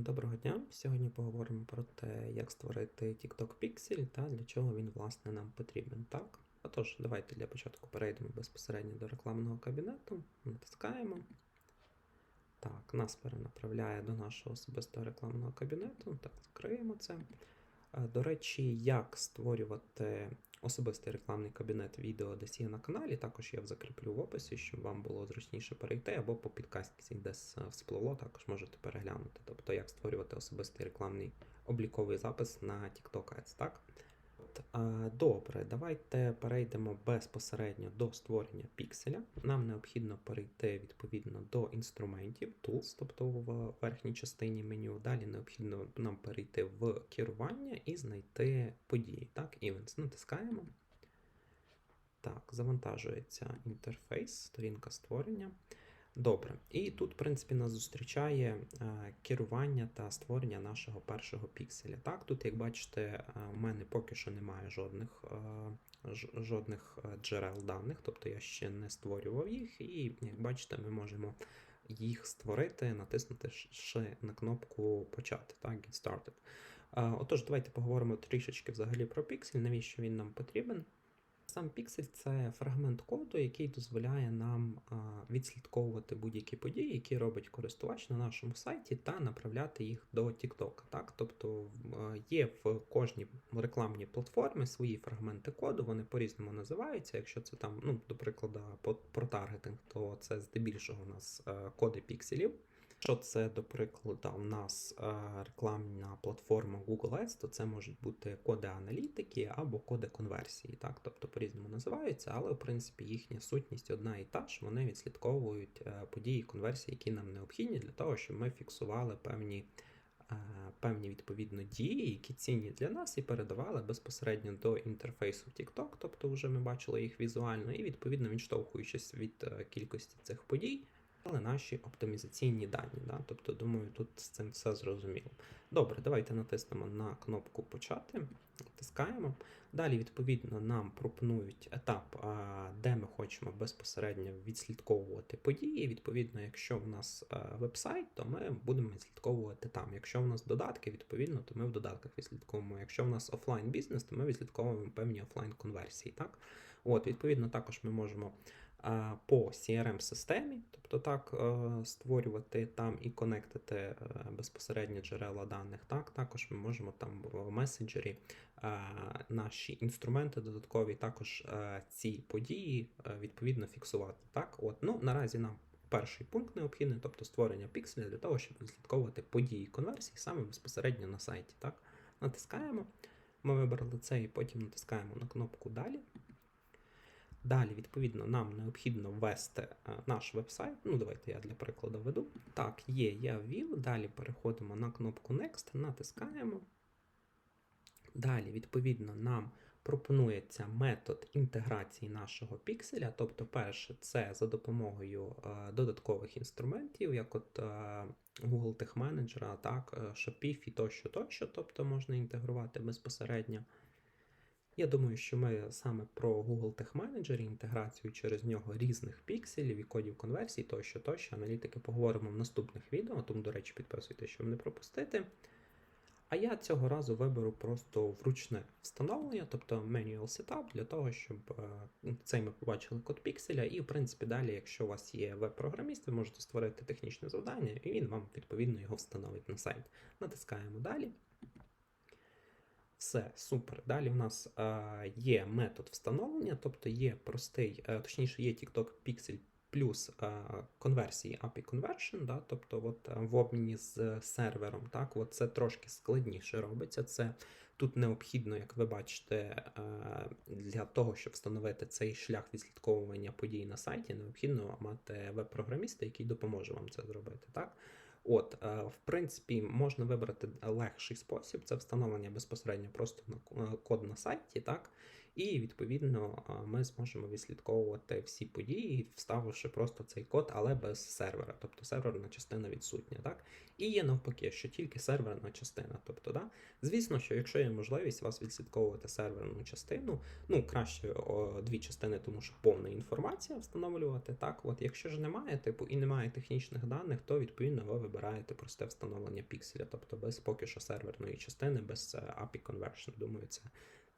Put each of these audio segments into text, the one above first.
Доброго дня! Сьогодні поговоримо про те, як створити TikTok Pixel та для чого він власне нам потрібен. Так? Отож, давайте для початку перейдемо безпосередньо до рекламного кабінету, натискаємо. Так, нас перенаправляє до нашого особистого рекламного кабінету. Так, закриємо це. До речі, як створювати особистий рекламний кабінет відео десь на каналі, також я закріплю в описі, щоб вам було зручніше перейти, або по підкастці десь всплило, також можете переглянути. Тобто, як створювати особистий рекламний обліковий запис на TikTok Ads, так? Добре, давайте перейдемо безпосередньо до створення пікселя. Нам необхідно перейти відповідно до інструментів, Tools, тобто в верхній частині меню. Далі необхідно нам перейти в керування і знайти події. Так, Events. Натискаємо. Так, завантажується інтерфейс, сторінка створення. Добре. І тут, в принципі, нас зустрічає е, керування та створення нашого першого пікселя. Так, тут, як бачите, е, у мене поки що немає жодних, е, жодних джерел даних, тобто я ще не створював їх, і як бачите, ми можемо їх створити, натиснути ще на кнопку почати. Так, Get Started. Отож, давайте поговоримо трішечки взагалі про піксель, навіщо він нам потрібен. Сам піксель це фрагмент коду, який дозволяє нам відслідковувати будь-які події, які робить користувач на нашому сайті, та направляти їх до TikTok. Так? Тобто є в кожній рекламній платформі свої фрагменти коду, вони по-різному називаються. Якщо це там, ну, до прикладу, про таргетинг, то це здебільшого у нас коди пікселів. Якщо це, до прикладу, у нас е, рекламна платформа Google Ads, то це можуть бути коди аналітики або коди конверсії. Так? Тобто по-різному називаються, але в принципі їхня сутність одна і та ж. Вони відслідковують е, події конверсії, які нам необхідні для того, щоб ми фіксували певні. е, Певні відповідно дії, які цінні для нас, і передавали безпосередньо до інтерфейсу TikTok, тобто вже ми бачили їх візуально, і відповідно відштовхуючись від кількості цих подій, але наші оптимізаційні дані. Да? Тобто, думаю, тут з цим все зрозуміло. Добре, давайте натиснемо на кнопку Почати, натискаємо. Далі, відповідно, нам пропонують етап, де ми хочемо безпосередньо відслідковувати події. Відповідно, якщо в нас а, веб-сайт, то ми будемо відслідковувати там. Якщо в нас додатки, відповідно, то ми в додатках відслідковуємо. Якщо в нас офлайн бізнес, то ми відслідковуємо певні офлайн конверсії. Так? От, відповідно, також ми можемо по CRM-системі, тобто так, е, створювати там і конектити е, безпосередньо джерела даних. Так, також ми можемо там в месенджері е, наші інструменти додаткові, також ці події відповідно фіксувати. Так, от, ну наразі нам. Перший пункт необхідний, тобто створення пікселя для того, щоб відслідковувати події конверсії саме безпосередньо на сайті. Так? Натискаємо. Ми вибрали це і потім натискаємо на кнопку Далі. Далі, відповідно, нам необхідно ввести е, наш веб-сайт. Ну, давайте я для прикладу веду. Так, є, я ввів. Далі переходимо на кнопку Next, натискаємо. Далі, відповідно, нам пропонується метод інтеграції нашого пікселя. Тобто, перше, це за допомогою е, додаткових інструментів, як от е, Google Tech Manager, так, Shopify тощо, тощо, тобто можна інтегрувати безпосередньо. Я думаю, що ми саме про Google Tech Manager, і інтеграцію через нього різних пікселів і кодів конверсій, тощо, тощо, аналітики поговоримо в наступних відео, тому, до речі, підписуйтесь, щоб не пропустити. А я цього разу виберу просто вручне встановлення, тобто manual setup, для того, щоб е, цей ми побачили код пікселя. І, в принципі, далі, якщо у вас є веб-програміст, ви можете створити технічне завдання, і він вам відповідно його встановить на сайт. Натискаємо далі. Все, супер. Далі в нас є метод встановлення, тобто є простий, е, точніше, є TikTok Pixel плюс конверсії API Conversion, да, тобто от, е, в обміні з е, сервером. Так, от це трошки складніше робиться. Це тут необхідно, як ви бачите, для того, щоб встановити цей шлях відслідковування подій на сайті, необхідно мати веб-програміста, який допоможе вам це зробити. Так? От, е, в принципі, можна вибрати легший спосіб, це встановлення безпосередньо просто на е, код на сайті, так? І відповідно ми зможемо відслідковувати всі події, вставивши просто цей код, але без сервера, тобто серверна частина відсутня. Так? І є навпаки, що тільки серверна частина. Тобто, да? Звісно, що якщо є можливість вас відслідковувати серверну частину, ну краще о, дві частини, тому що повна інформація встановлювати. Так, от якщо ж немає, типу, і немає технічних даних, то відповідно ви вибираєте просте встановлення пікселя, тобто без поки що серверної частини, без е, API conversion. Думаю, це,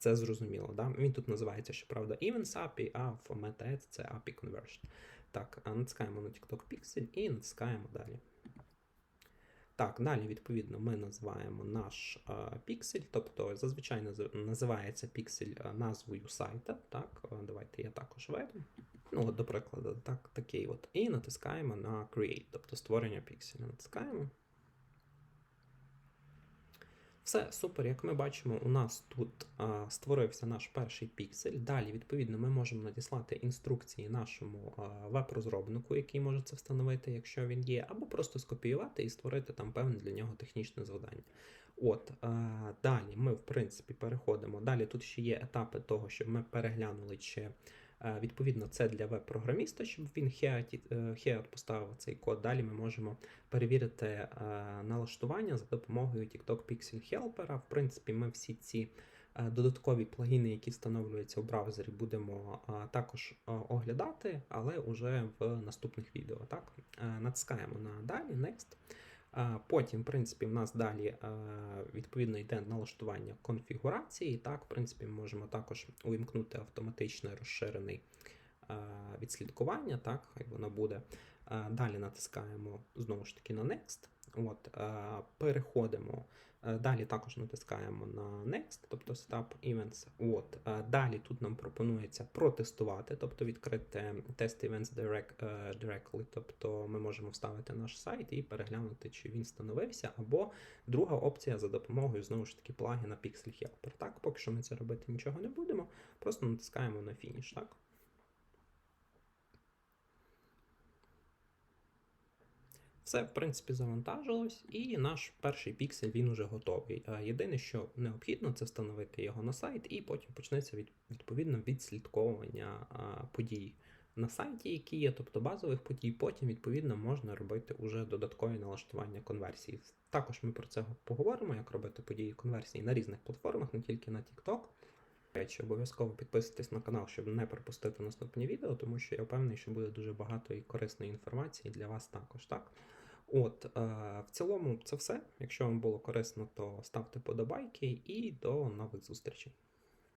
це зрозуміло. Да? Він тут називається, щоправда, Events API, а в MetaEd це API conversion. Так, натискаємо на TikTok Pixel і натискаємо далі. Так, далі, відповідно, ми називаємо наш е, піксель, тобто зазвичай називається піксель назвою сайта. Так, давайте я також веду. Ну, от, до прикладу, так, такий от. І натискаємо на Create, тобто створення пікселя. Натискаємо. Все, супер. Як ми бачимо, у нас тут а, створився наш перший піксель. Далі, відповідно, ми можемо надіслати інструкції нашому веб-розробнику, який може це встановити, якщо він є, або просто скопіювати і створити там певне для нього технічне завдання. От а, далі ми, в принципі, переходимо. Далі тут ще є етапи того, щоб ми переглянули, чи відповідно це для веб-програміста, щоб він хеат, е, поставив цей код. Далі ми можемо перевірити е, налаштування за допомогою TikTok Pixel Helper. В принципі, ми всі ці е, додаткові плагіни, які встановлюються у браузері, будемо е, також е, оглядати, але вже в наступних відео. Так? Е, Натискаємо на далі, Next. Потім, в принципі, в нас далі е, відповідно йде налаштування конфігурації. Так, в принципі, ми можемо також увімкнути автоматичне розширений е, відслідкування. Так, хай воно буде. Е, Далі натискаємо знову ж таки на Next. От, е, переходимо. е, Далі також натискаємо на Next, тобто Setup Events. От, е, далі тут нам пропонується протестувати, тобто відкрити Test Events direct, directly, тобто ми можемо вставити наш сайт і переглянути, чи він встановився. Або друга опція за допомогою знову ж таки плагіна Pixel Helper. Так, поки що ми це робити нічого не будемо, просто натискаємо на фініш. Так? Все, в принципі, завантажилось, і наш перший піксель він уже готовий. Єдине, що необхідно, це встановити його на сайт, і потім почнеться від, відповідно відслідковування подій на сайті, які є, тобто базових подій. Потім, відповідно, можна робити уже додаткові налаштування конверсії. Також ми про це поговоримо, як робити події конверсії на різних платформах, не тільки на TikTok. Речі, обов'язково підписуйтесь на канал, щоб не пропустити наступні відео, тому що я впевнений, що буде дуже багато і корисної інформації для вас також. Так? От, е, в цілому, це все. Якщо вам було корисно, то ставте подобайки і до нових зустрічей.